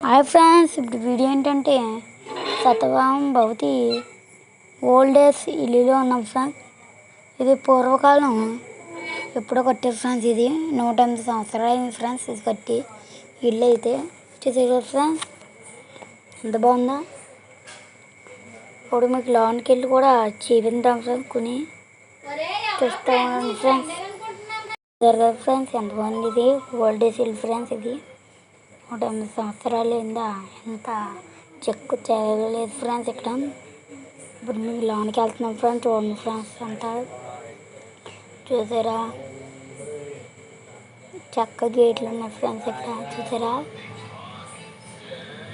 Hi friends ఇప్పుడు video ఏంటంటే శతభావం భవతి old age ఇల్లులో ఉన్నాం ఫ్రెండ్స్ ఇది పూర్వకాలం ఎప్పుడో కట్టారు ఫ్రెండ్స్ ఇది. నూట ఎనిమిది సంవత్సరాలు అయింది ఫ్రెండ్స్ ఇది కట్టి ఇల్లు అయితే. చూసారు ఫ్రెండ్స్? ఎంత బాగుందా? ఇప్పుడు మీకు లోన్కి వెళ్ళి కూడా చూపించాం ఫ్రెండ్స్ కొని. చూస్తూ ఫ్రెండ్స్. జరగదు ఫ్రెండ్స్ ఎంత బాగుంది ఇది. ఓల్డ్ ఏజ్ ఇల్లు ఫ్రెండ్స్ ఇది. నూట ఎనిమిది సంవత్సరాలు అయిందా? ఎంత చెక్కు చెరగలేదు ఫ్రెండ్స్ ఇక్కడ. ఇప్పుడు మేము లోనికి వెళ్తున్నాం ఫ్రెండ్స్ చూడండి ఫ్రెండ్స్ అంతా. చూసారా? చెక్క గేట్లు ఉన్నాయి ఫ్రెండ్స్ ఇక్కడ చూసారా?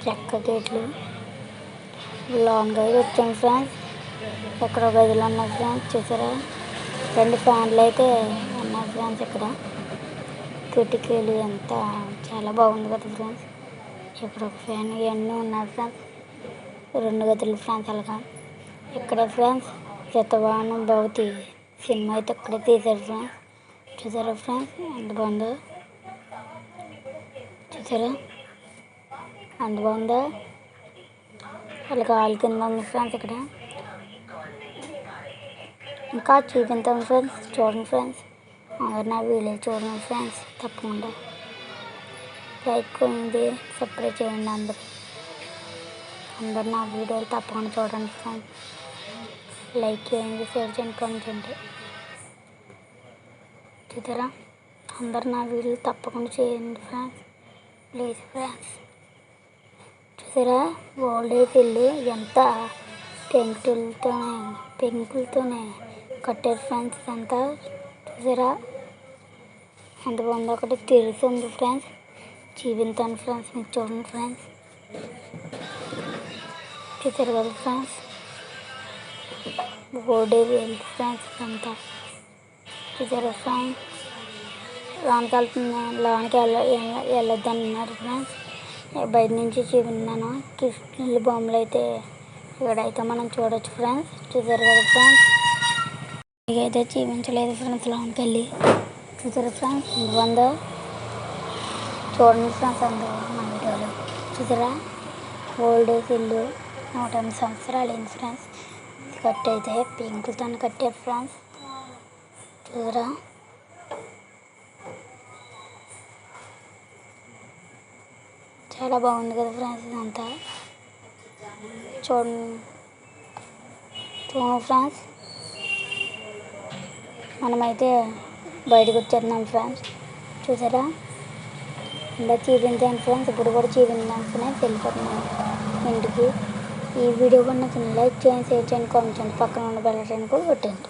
చెక్క గేట్లు. లాంగ్ వచ్చాను వచ్చాం ఫ్రెండ్స్. ఇక్కడ గదిలో ఉన్నాయి ఫ్రెండ్స్ చూసారా? రెండు ఫ్యాన్లు అయితే ఉన్నాయి ఫ్రెండ్స్ ఇక్కడ. కిటికీలు ఎంత? చాలా బాగుంది కదా ఫ్రెండ్స్. ఇక్కడ ఒక ఫ్యాన్ ఇవన్నీ ఉన్నాయి ఫ్రెండ్స్. రెండు గదులు ఫ్రెండ్స్ అలాగా. ఇక్కడ ఫ్రెండ్స్ శతవాహనం భవతి సినిమా అయితే ఇక్కడే తీశారు ఫ్రెండ్స్. చూసారా ఫ్రెండ్స్? ఎంత బాగుందో? చూసారా? అంత బాగుందా? అలాగే ఆల్ కింద ఉంది ఫ్రెండ్స్ ఇక్కడ. ఇంకా చూపించాం ఫ్రెండ్స్. చూడండి ఫ్రెండ్స్. అందరు నా వీడియో చూడండి ఫ్రెండ్స్ తప్పకుండా లైక్ చేయండి సబ్స్క్రైబ్ చేయండి అందరు. అందరు నా వీడియోలు తప్పకుండా చూడండి ఫ్రెండ్స్. లైక్ చేయండి షేర్ చేయండి కామెంట్ చేయండి. చూసారా? అందరు నా వీడియోలు తప్పకుండా చేయండి ఫ్రెండ్స్. Please friends. చూసారా? ఓల్డ్ ఏజ్ ఇల్లు ఎంత పెంకులతోనే పెంకులతోనే కట్టారు ఫ్రెండ్స్ అంతా. చూసారా ఎంత బాగుందో ఒకటి తెలిసి ఉంది ఫ్రెండ్స్. చూపించాను ఫ్రెండ్స్ మీకు చూడండి ఫ్రెండ్స్. చూసారు కదా ఫ్రెండ్స్. బోర్డే ఏజ్ ఫ్రెండ్స్ అంతా చూసారు ఫ్రెండ్స్ లోనికి వెళ్తున్నా లోనికి వెళ్ళ వెళ్ళొద్దు అన్నారు ఫ్రెండ్స్. బయట నుంచి చూపిన్నాను. కృష్ణుల బొమ్మలు అయితే ఇక్కడైతే మనం చూడొచ్చు ఫ్రెండ్స్. చూసారు కదా ఫ్రెండ్స్. అయితే చూపించలేదు ఫ్రెండ్స్ లోనికి వెళ్ళి. చూసారు ఫ్రెండ్స్ ఎంత చూడండి ఫ్రెండ్స్ అందరూ మన వీడియోలో. చూసారా? ఓల్డ్ ఏజ్ ఇల్లు నూట ఎనిమిది సంవత్సరాలు అయింది ఫ్రెండ్స్ కట్ అయితే పింకులతో కట్టారు ఫ్రెండ్స్ చూసారా? చాలా బాగుంది కదా ఫ్రెండ్స్ ఇదంతా. చూడండి. చూడండి ఫ్రెండ్స్ మనమైతే బయటకు వచ్చేస్తున్నాం ఫ్రెండ్స్ చూసారా? ఇంకా చీపించాను ఫ్రెండ్స్ ఇప్పుడు కూడా చీపించాల్సిన ఫ్రెండ్స్ వెళ్ళిపోతున్నాను ఇంటికి ఈ వీడియో కూడా నచ్చిన లైక్ చేయండి షేర్ చేయండి కామెంట్ చేయండి. పక్కన ఉన్న బెల్ కూడా పెట్టండి